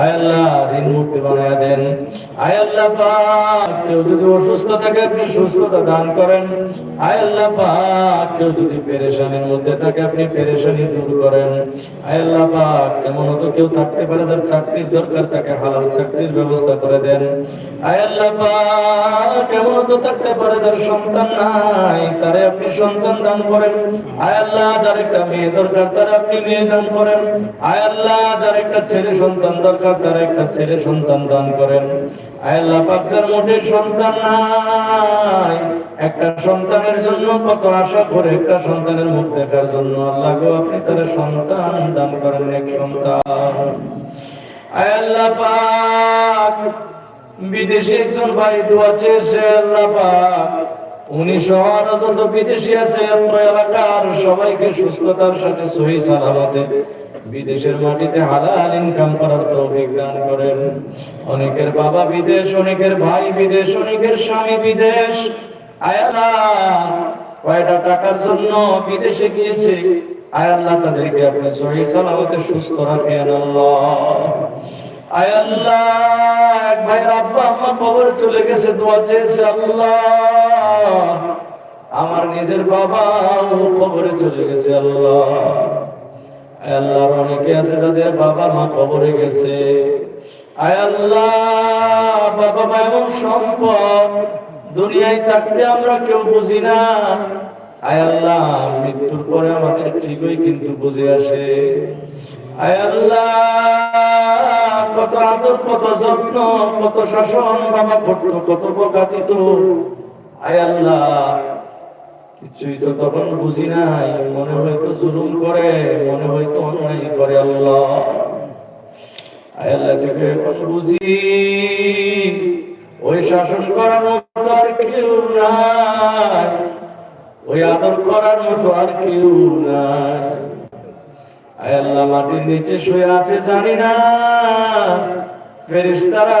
আয় আল্লাহ ঋণ মুক্তি বানায় দেন। আয় আল্লাহ পাক, কেউ যদি অসুস্থ থাকে, আপনি সুস্থতা দান করেন। আয় আল্লাহ পাক, কেউ যদি পেরেশানির মধ্যে থাকে, আপনি পেরেশানি দূর করেন। আয় আল্লাহ পাক এমন তো কেউ থাকতে পারে যার চাকরির দরকার তাকে হালাল চাকরির ব্যবস্থা করে দেন। আয় আল্লাহ পাক এমন তো থাকতে পারে যার সন্তান নাই, তারে আপনি সন্তান দান করেন। আয় আল্লাহ, যার একটা মেয়ে দরকার, তার আপনি মেয়ে দান করেন। আয় আল্লাহ, যার একটা ছেলে সন্তান দরকার তার একটা ছেলে সন্তান দান করেন। আল্লাহ পাক মোটে সন্তান নাই, একটা সন্তানের জন্য কত আশা করে একটা সন্তানের মুখ দেখার জন্য আল্লাহ গো, আপনি তার সন্তান দান করেন, এক সন্তান। আল্লাহ পাক, বিদেশে একজন ভাই দোয়া চেয়েছে আল্লাহ পাক। উনি শহর যত বিদেশি আছে এলাকার সবাইকে সুস্থতার সাথে সহি সালামতে বিদেশের মাটিতে হালাল ইনকাম করার তৌফিক দান করেন। অনেকের বাবা বিদেশ, অনেকের ভাই বিদেশ, অনেকের স্বামী বিদেশ। আয়ালা কয়টা টাকার জন্য বিদেশে গিয়েছে? আয় আল্লাহ, তাদেরকে আপনি সহি সালামতে সুস্থ রাখেন আল্লাহ। আয় আল্লাহ, এক ভাইয়ের আব্বা আম্মা কবরে চলে গেছে, দোয়া চেয়েছে আল্লাহ। আমার নিজের বাবা কবরে চলে গেছে আল্লাহ। আল্লাহর অনেকে আছে যাদের বাবা মা কবরে গেছে। আয় আল্লাহ, বাবা মা এমন সম্পদ, দুনিয়ায় থাকতে আমরা কেউ বুঝি না। আয় আল্লাহ, মৃত্যুর পরে আমাদের ঠিকই কিন্তু বুঝে আসে। আয় আল্লাহ, কত আদর, কত যত্ন, কত শাসন, বাবা করতো, কত বোকা দিত। আয় আল্লাহ কিছুই তো তখন বুঝি নাই। মনে হয়তো জুলুম করে, মনে হয়তো অন্যায় করে আল্লাহ। আল্লাহ থেকে এখন বুঝি, ওই শাসন করার মতো আর কেউ নাই। ওই আদর করার মতো আর কেউ নাই। আল্লাহ মাটির নিচে শুয়ে আছে জানি না। ফেরেশতারা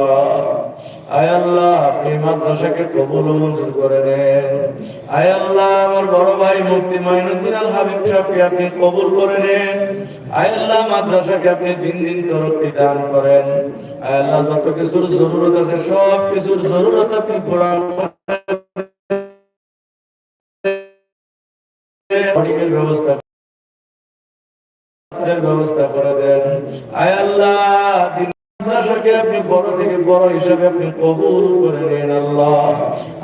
আপনি কবুল করে নেন। আয় মাদ্রাসাকে আপনি দিন দিন তরক্কি দান করেন। আয় যত কিছুর জরুরত আছে, সব কিছুর জরুরত আপনি ব্যবস্থা করে দেন। আয় আল্লাহ, দিন মাদ্রাসাকে আপনি বড় থেকে বড় হিসাবে আপনি কবুল করে নেন আল্লাহ।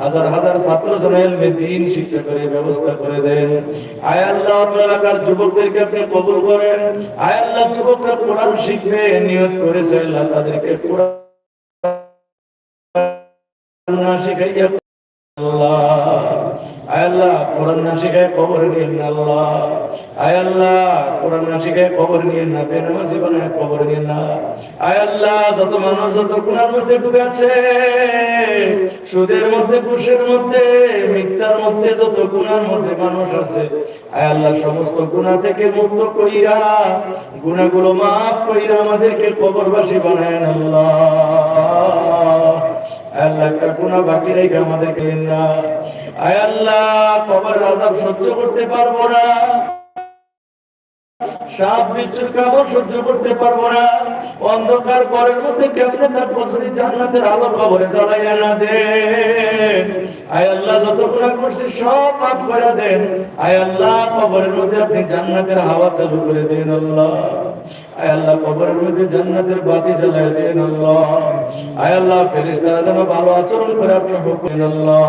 হাজার হাজার ছাত্র জনের দিন শিক্ষা করে, ব্যবস্থা করে দেন। আয় আল্লাহ এলাকার যুবকদেরকে আপনি কবুল করেন। আয় আল্লাহ, যুবকরা কোরআন শিখবে নিয়োগ করেছে, আল্লাহ তাদেরকে কোরআন না শিখাইয়া সুদের মধ্যে ঘুষের মধ্যে, মিথ্যার মধ্যে, যত গুনার মধ্যে মানুষ আছে, আয় আল্লাহ, সমস্ত গুণা থেকে মুক্ত কইরা, গুনাহগুলো মাফ কইরা আমাদেরকে কবরবাসী বানায় আল্লাহ। আল্লাহ বাকি রেখে আমাদেরকে না। আয় আল্লাহ কবরের আযাব সহ্য করতে পারব না। সাপ বিচ্ছুর কামড় সহ্য করতে পারব না। অন্ধকার মধ্যে কেমনে জান্নাতের আলো কবরে জ্বালাইয়া না দেন? আয় আল্লাহ, যত গুনাহ করছি সব মাফ করে দেন। আয় আল্লাহ, কবরের মধ্যে আপনি জান্নাতের হাওয়া চালু করে দেন আল্লাহ। কবরের মধ্যে জান্নাতের বাতি জ্বালায় দেন আল্লাহ। ফেরেশতারা যেন ভালো আচরণ করে আপনি আল্লাহ।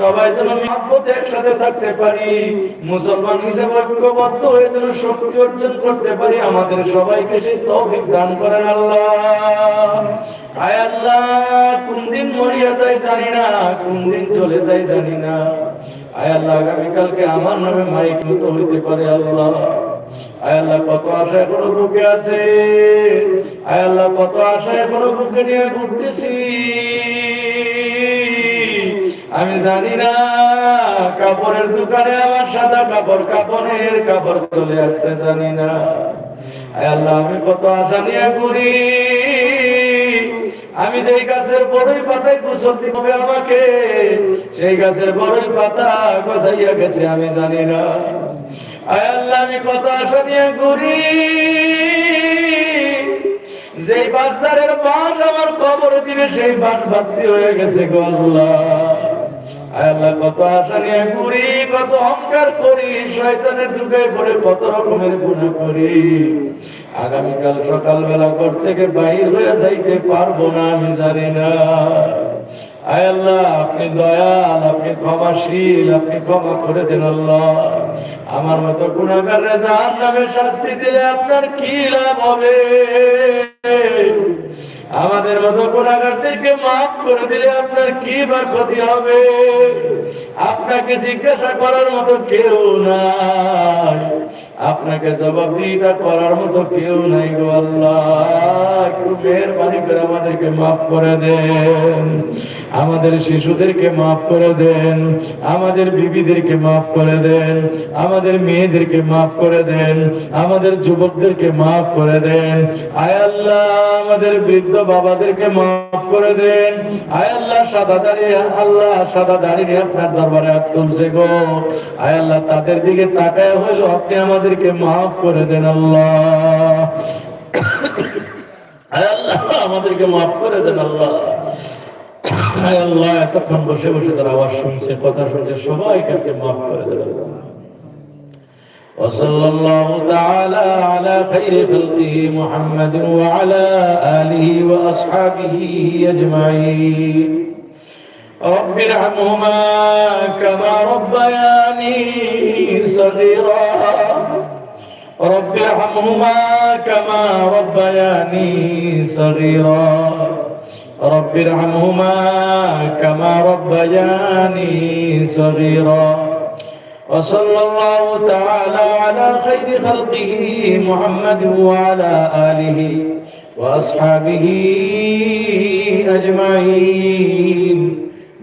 সবাই যেন একসাথে থাকতে পারি, মুসলমান হিসেবে ঐক্যবদ্ধ হয়ে যেন শক্তি অর্জন করতে পারি, আমাদের সবাইকে সেই তৌফিক দান করেন আল্লাহ। আয় আল্লাহ কোন দিন মরিয়া যায় জানি না কোন দিন চলে যায় জানি না। আয় আল্লাহ আগামীকালকে আমার নামে মাইক মতো হইতে পারে আল্লাহ। আয় আল্লাহ, কত আশা এখনও বুকে আছে? আয় আল্লাহ, কত আশা এখনও বুকে নিয়ে ঘুরতেছি? আমি জানি না, কাপড়ের দোকানে আমার সাদা কাপড় কাপড়ের কাপড় চলে আসছে, জানি না। আয় আল্লাহ, আমি কত আশা নিয়ে ঘুরি। আমি যেই গাছের বড়ই পাতায় গোসল দিবে আমাকে, সেই গাছের বড়ই পাতা গজাইয়া গেছে, আমি জানি না। আয় আল্লাহ, আমি কত আশা নিয়ে ঘুরি। যেই বাচ্চারের বাস আমার কবর দিবে, সেই বাস বাতি হয়ে গেছে গো কত আশা নিয়ে ঘুরি, কত অহংকার করি, শয়তানের যুগে পড়ে কত রকমের গুণা করি। আগামীকাল সকালবেলা ঘর থেকে বাইর হয়ে যাইতে পারব না, আমি জানি না। আয় আল্লাহ, আপনি দয়াল, আপনি ক্ষমাশীল, আপনি ক্ষমা করে দেন আল্লাহ। আমার মতো গুণাগার নামে শাস্তি দিলে আপনার কি লাভ হবে? আমাদের মতো গুণাগারদেরকে মাফ করে দিলে আপনার কি বা ক্ষতি হবে? আপনাকে জিজ্ঞাসা করার মতো কেউ নাই। আপনাকে জবাবদিহিতা করার মতো কেউ নাই গো আল্লাহ। একটু মেহরবানি করে আমাদেরকে মাফ করে দেন। আমাদের শিশুদেরকে মাফ করে দেন, আমাদের বিবিদেরকে মাফ করে দেন, আমাদের মেয়েদেরকে মাফ করে দেন, আমাদের যুবকদেরকে মাফ করে দেন। আয় আল্লাহ, আমাদের বৃদ্ধ বাবাদেরকে মাফ করে দেন। আয় আল্লাহ, সাদা দাঁড়িয়ে আল্লাহ, সাদা দাঁড়িয়ে আপনার দরবারে তুলছে গো। আয় আল্লাহ, তাদের দিকে তাকায় হইল, আপনি আমাদেরকে মাফ করে দেন আল্লাহ। আয় আল্লাহ, আমাদেরকে মাফ করে দেন আল্লাহ। হায় আল্লাহ এতক্ষণ বসে বসে তার আওয়াজ শুনছে কথা শুনছে সবাইকে আপনি মাফ করে দেবেন وصلى الله تعالى على خير خلقه محمد وعلى آله وأصحابه أجمعين رب ارحمهما كما ربياني صغيرا رب ارحمهما كما ربياني صغيرا رب ارحمهما كما ربياني صغيرا. وصلى الله تعالى على خير خلقه محمد وعلى آله وأصحابه أجمعين.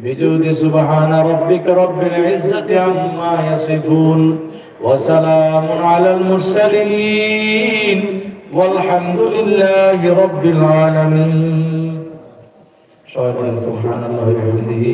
بجود سبحان ربك رب العزة عما يصفون وسلام على المرسلين والحمد لله رب العالمين. সবাই বলেন সুবহানাল্লাহি ওয়া বিহামদিহি